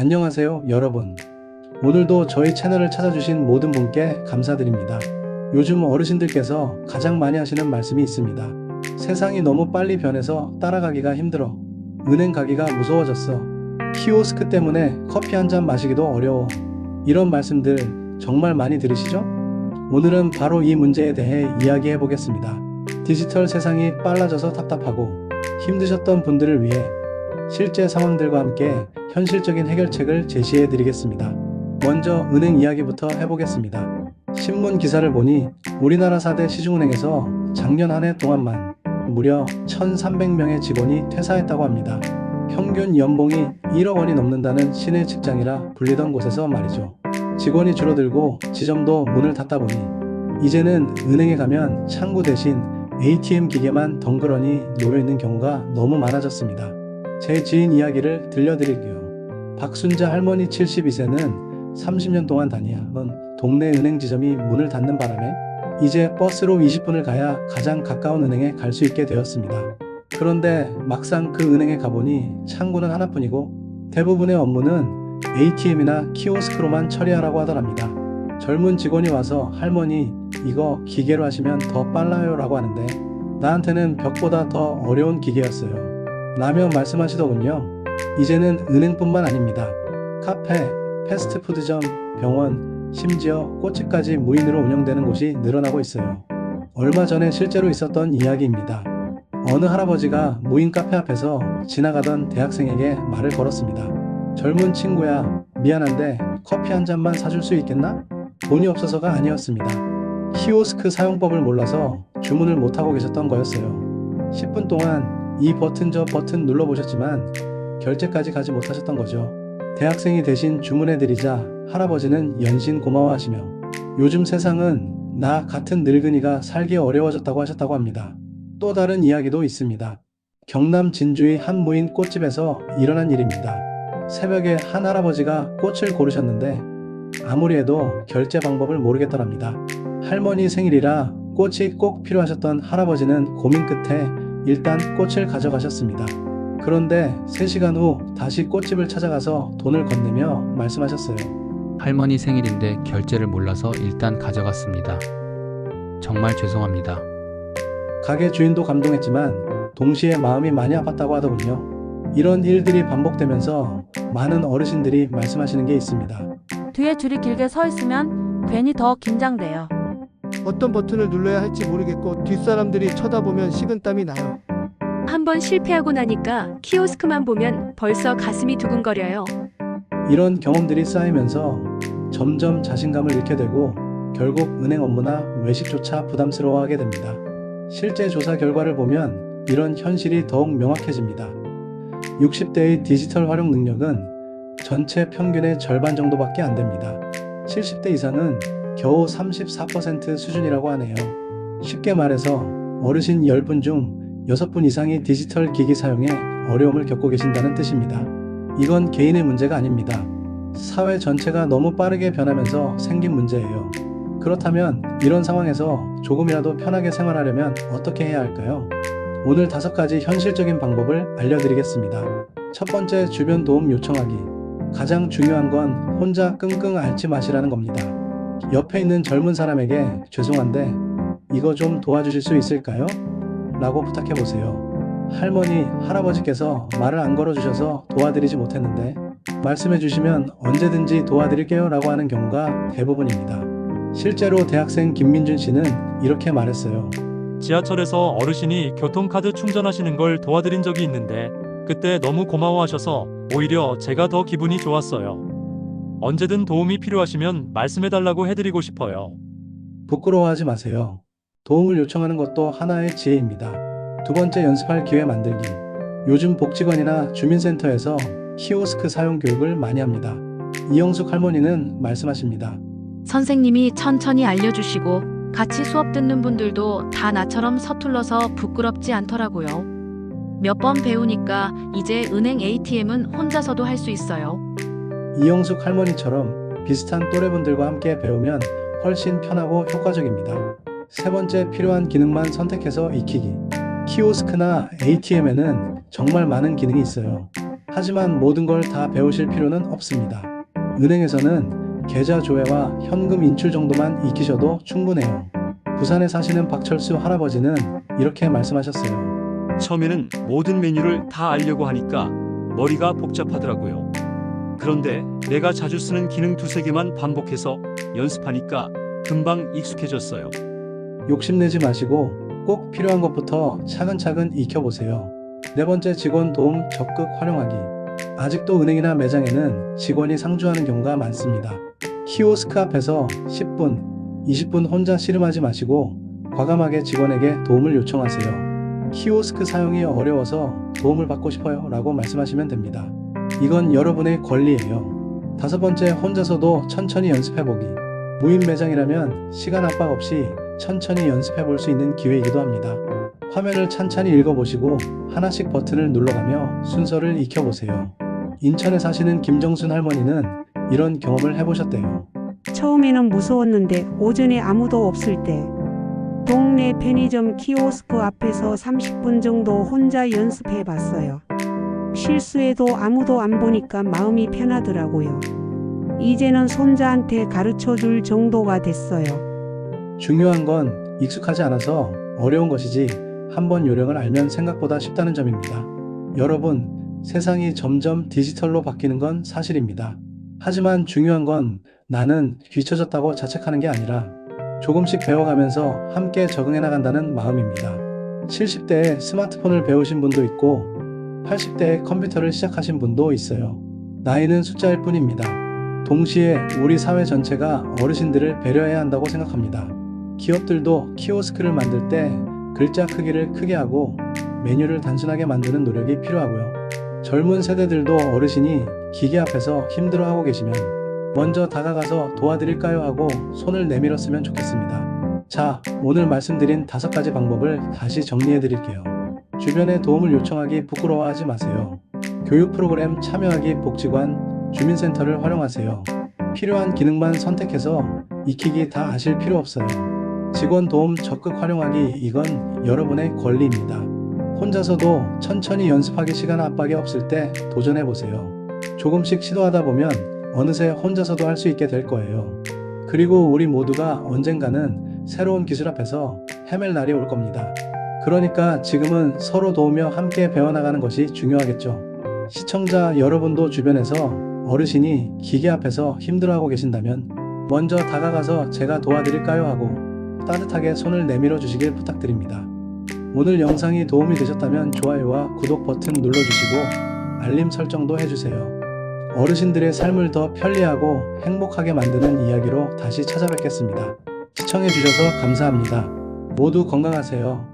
안녕하세요, 여러분. 오늘도 저희 채널을 찾아주신 모든 분께 감사드립니다. 요즘 어르신들께서 가장 많이 하시는 말씀이 있습니다. 세상이 너무 빨리 변해서 따라가기가 힘들어. 은행 가기가 무서워졌어. 키오스크 때문에 커피 한 잔 마시기도 어려워. 이런 말씀들 정말 많이 들으시죠? 오늘은 바로 이 문제에 대해 이야기해 보겠습니다. 디지털 세상이 빨라져서 답답하고 힘드셨던 분들을 위해 실제 상황들과 함께 현실적인 해결책을 제시해 드리겠습니다. 먼저 은행 이야기부터 해보겠습니다. 신문 기사를 보니 우리나라 4대 시중은행에서 작년 한 해 동안만 무려 1,300명의 직원이 퇴사했다고 합니다. 평균 연봉이 1억 원이 넘는다는 신의 직장이라 불리던 곳에서 말이죠. 직원이 줄어들고 지점도 문을 닫다 보니 이제는 은행에 가면 창구 대신 ATM 기계만 덩그러니 놓여있는 경우가 너무 많아졌습니다. 제 지인 이야기를 들려드릴게요. 박순자 할머니 72세는 30년 동안 다니던 동네 은행 지점이 문을 닫는 바람에 이제 버스로 20분을 가야 가장 가까운 은행에 갈 수 있게 되었습니다. 그런데 막상 그 은행에 가보니 창구는 하나뿐이고 대부분의 업무는 ATM이나 키오스크로만 처리하라고 하더랍니다. 젊은 직원이 와서 할머니 이거 기계로 하시면 더 빨라요 라고 하는데 나한테는 벽보다 더 어려운 기계였어요. 라며 말씀하시더군요. 이제는 은행뿐만 아닙니다. 카페, 패스트푸드점, 병원, 심지어 꽃집까지 무인으로 운영되는 곳이 늘어나고 있어요. 얼마 전에 실제로 있었던 이야기입니다. 어느 할아버지가 무인 카페 앞에서 지나가던 대학생에게 말을 걸었습니다. 젊은 친구야, 미안한데 커피 한 잔만 사줄 수 있겠나? 돈이 없어서가 아니었습니다. 키오스크 사용법을 몰라서 주문을 못하고 계셨던 거였어요. 10분 동안 이 버튼 저 버튼 눌러보셨지만 결제까지 가지 못하셨던 거죠. 대학생이 대신 주문해드리자 할아버지는 연신 고마워하시며 요즘 세상은 나 같은 늙은이가 살기 어려워졌다고 하셨다고 합니다. 또 다른 이야기도 있습니다. 경남 진주의 한 무인 꽃집에서 일어난 일입니다. 새벽에 한 할아버지가 꽃을 고르셨는데 아무리 해도 결제 방법을 모르겠더랍니다. 할머니 생일이라 꽃이 꼭 필요하셨던 할아버지는 고민 끝에 일단 꽃을 가져가셨습니다. 그런데 3시간 후 다시 꽃집을 찾아가서 돈을 건네며 말씀하셨어요. 할머니 생일인데 결제를 몰라서 일단 가져갔습니다. 정말 죄송합니다. 가게 주인도 감동했지만 동시에 마음이 많이 아팠다고 하더군요. 이런 일들이 반복되면서 많은 어르신들이 말씀하시는 게 있습니다. 뒤에 줄이 길게 서 있으면 괜히 더 긴장돼요. 어떤 버튼을 눌러야 할지 모르겠고 뒷사람들이 쳐다보면 식은땀이 나요. 한 번 실패하고 나니까 키오스크만 보면 벌써 가슴이 두근거려요. 이런 경험들이 쌓이면서 점점 자신감을 잃게 되고 결국 은행 업무나 외식조차 부담스러워하게 됩니다. 실제 조사 결과를 보면 이런 현실이 더욱 명확해집니다. 60대의 디지털 활용 능력은 전체 평균의 절반 정도밖에 안 됩니다. 70대 이상은 겨우 34% 수준이라고 하네요. 쉽게 말해서 어르신 10분 중 6분 이상이 디지털 기기 사용에 어려움을 겪고 계신다는 뜻입니다. 이건 개인의 문제가 아닙니다. 사회 전체가 너무 빠르게 변하면서 생긴 문제예요. 그렇다면 이런 상황에서 조금이라도 편하게 생활하려면 어떻게 해야 할까요? 오늘 다섯 가지 현실적인 방법을 알려드리겠습니다. 첫 번째, 주변 도움 요청하기. 가장 중요한 건 혼자 끙끙 앓지 마시라는 겁니다. 옆에 있는 젊은 사람에게 죄송한데 이거 좀 도와주실 수 있을까요? 라고 부탁해 보세요. 할머니, 할아버지께서 말을 안 걸어주셔서 도와드리지 못했는데 말씀해 주시면 언제든지 도와드릴게요 라고 하는 경우가 대부분입니다. 실제로 대학생 김민준 씨는 이렇게 말했어요. 지하철에서 어르신이 교통카드 충전하시는 걸 도와드린 적이 있는데 그때 너무 고마워하셔서 오히려 제가 더 기분이 좋았어요. 언제든 도움이 필요하시면 말씀해달라고 해드리고 싶어요. 부끄러워하지 마세요. 도움을 요청하는 것도 하나의 지혜입니다. 두 번째 연습할 기회 만들기. 요즘 복지관이나 주민센터에서 키오스크 사용 교육을 많이 합니다. 이영숙 할머니는 말씀하십니다. 선생님이 천천히 알려주시고 같이 수업 듣는 분들도 다 나처럼 서툴러서 부끄럽지 않더라고요. 몇 번 배우니까 이제 은행 ATM은 혼자서도 할 수 있어요. 이영숙 할머니처럼 비슷한 또래분들과 함께 배우면 훨씬 편하고 효과적입니다. 세 번째 필요한 기능만 선택해서 익히기. 키오스크나 ATM에는 정말 많은 기능이 있어요. 하지만 모든 걸 다 배우실 필요는 없습니다. 은행에서는 계좌 조회와 현금 인출 정도만 익히셔도 충분해요. 부산에 사시는 박철수 할아버지는 이렇게 말씀하셨어요. 처음에는 모든 메뉴를 다 알려고 하니까 머리가 복잡하더라고요. 그런데 내가 자주 쓰는 기능 두세 개만 반복해서 연습하니까 금방 익숙해졌어요. 욕심내지 마시고 꼭 필요한 것부터 차근차근 익혀보세요. 네 번째 직원 도움 적극 활용하기. 아직도 은행이나 매장에는 직원이 상주하는 경우가 많습니다. 키오스크 앞에서 10분, 20분 혼자 씨름하지 마시고 과감하게 직원에게 도움을 요청하세요. 키오스크 사용이 어려워서 도움을 받고 싶어요 라고 말씀하시면 됩니다. 이건 여러분의 권리예요. 다섯 번째 혼자서도 천천히 연습해보기. 무인 매장이라면 시간 압박 없이 천천히 연습해 볼 수 있는 기회이기도 합니다. 화면을 찬찬히 읽어보시고 하나씩 버튼을 눌러가며 순서를 익혀보세요. 인천에 사시는 김정순 할머니는 이런 경험을 해보셨대요. 처음에는 무서웠는데 오전에 아무도 없을 때 동네 편의점 키오스크 앞에서 30분 정도 혼자 연습해 봤어요. 실수해도 아무도 안 보니까 마음이 편하더라고요. 이제는 손자한테 가르쳐 줄 정도가 됐어요. 중요한 건 익숙하지 않아서 어려운 것이지 한번 요령을 알면 생각보다 쉽다는 점입니다. 여러분, 세상이 점점 디지털로 바뀌는 건 사실입니다. 하지만 중요한 건 나는 뒤처졌다고 자책하는 게 아니라 조금씩 배워가면서 함께 적응해 나간다는 마음입니다. 70대에 스마트폰을 배우신 분도 있고 80대에 컴퓨터를 시작하신 분도 있어요. 나이는 숫자일 뿐입니다. 동시에 우리 사회 전체가 어르신들을 배려해야 한다고 생각합니다. 기업들도 키오스크를 만들 때 글자 크기를 크게 하고 메뉴를 단순하게 만드는 노력이 필요하고요. 젊은 세대들도 어르신이 기계 앞에서 힘들어하고 계시면 먼저 다가가서 도와드릴까요 하고 손을 내밀었으면 좋겠습니다. 자, 오늘 말씀드린 다섯 가지 방법을 다시 정리해 드릴게요. 주변에 도움을 요청하기 부끄러워하지 마세요. 교육 프로그램 참여하기 복지관, 주민센터를 활용하세요. 필요한 기능만 선택해서 익히기 다 아실 필요 없어요. 직원 도움 적극 활용하기 이건 여러분의 권리입니다. 혼자서도 천천히 연습하기 시간 압박이 없을 때 도전해 보세요. 조금씩 시도하다 보면 어느새 혼자서도 할 수 있게 될 거예요. 그리고 우리 모두가 언젠가는 새로운 기술 앞에서 헤맬 날이 올 겁니다. 그러니까 지금은 서로 도우며 함께 배워나가는 것이 중요하겠죠. 시청자 여러분도 주변에서 어르신이 기계 앞에서 힘들어하고 계신다면 먼저 다가가서 제가 도와드릴까요 하고 따뜻하게 손을 내밀어 주시길 부탁드립니다. 오늘 영상이 도움이 되셨다면 좋아요와 구독 버튼 눌러주시고 알림 설정도 해주세요. 어르신들의 삶을 더 편리하고 행복하게 만드는 이야기로 다시 찾아뵙겠습니다. 시청해주셔서 감사합니다. 모두 건강하세요.